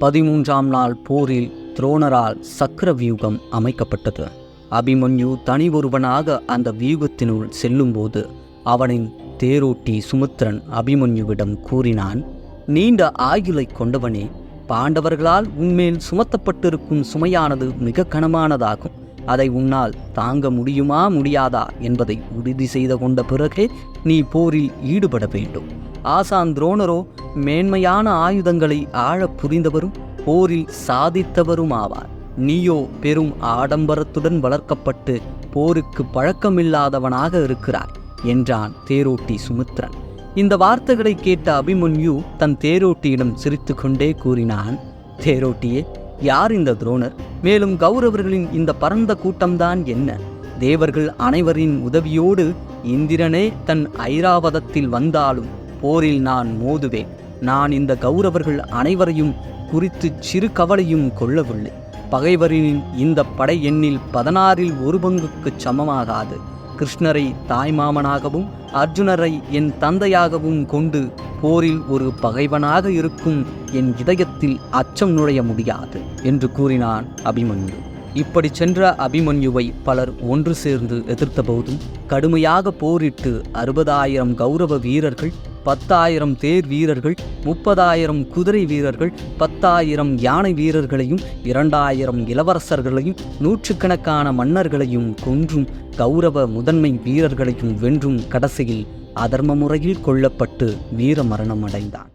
பதிமூன்றாம் நாள் போரில் துரோணரால் சக்கர வியூகம் அமைக்கப்பட்டது. அபிமன்யு தனி ஒருவனாக அந்த வியூகத்தினுள் செல்லும்போது அவனின் தேரோட்டி சுமித்ரன் அபிமன்யுவிடம் கூறினான் நீண்ட ஆயுளை கொண்டவனே பாண்டவர்களால் உன்மேல் சுமத்தப்பட்டிருக்கும் சுமையானது மிக கனமானதாகும். அதை உன்னால் தாங்க முடியுமா முடியாதா என்பதை உறுதி செய்து கொண்ட பிறகே நீ போரில் ஈடுபட வேண்டும். ஆசான் துரோணரோ மேன்மையான ஆயுதங்களை ஆழப் புரிந்தவரும் போரில் சாதித்தவரும் ஆவார் நீயோ பெரும் ஆடம்பரத்துடன் வளர்க்கப்பட்டு போருக்கு பழக்கமில்லாதவனாக இருக்கிறாய் என்றான் தேரோட்டி சுமித்ரன். இந்த வார்த்தைகளை கேட்ட அபிமன்யு தன் தேரோட்டியிடம் சிரித்து கொண்டே கூறினான் தேரோட்டியே யார் இந்த துரோணர்? மேலும் கௌரவர்களின் இந்த பரந்த கூட்டம்தான் என்ன? தேவர்கள் அனைவரின் உதவியோடு இந்திரனே தன் ஐராவதத்தில் வந்தாலும் போரில் நான் மோதுவேன். நான் இந்த கௌரவர்கள் அனைவரையும் குறித்து சிறு கவலையும் கொள்ளவில்லை. பகைவரின் இந்த படை எண்ணில் பதினாறில் ஒரு பங்குக்குச் சமமாகாது. கிருஷ்ணரை தாய்மாமனாகவும் அர்ஜுனரை என் தந்தையாகவும் கொண்டு போரில் ஒரு பகைவனாக இருக்கும் என் இதயத்தில் அச்சம் நுழைய முடியாது என்று கூறினான் அபிமன்யு. இப்படி சென்ற அபிமன்யுவை பலர் ஒன்று சேர்ந்து எதிர்த்தபோதும் கடுமையாக போரிட்டு அறுபதாயிரம் கௌரவ வீரர்கள் பத்தாயிரம் தேர் வீரர்கள் முப்பதாயிரம் குதிரை வீரர்கள் பத்தாயிரம் யானை வீரர்களையும் இரண்டாயிரம் இளவரசர்களையும் நூற்றுக்கணக்கான மன்னர்களையும் கொன்றும் கௌரவ முதன்மை வீரர்களையும் வென்றும் கடைசியில் அதர்ம முறையில் கொல்லப்பட்டு வீர மரணம் அடைந்தான்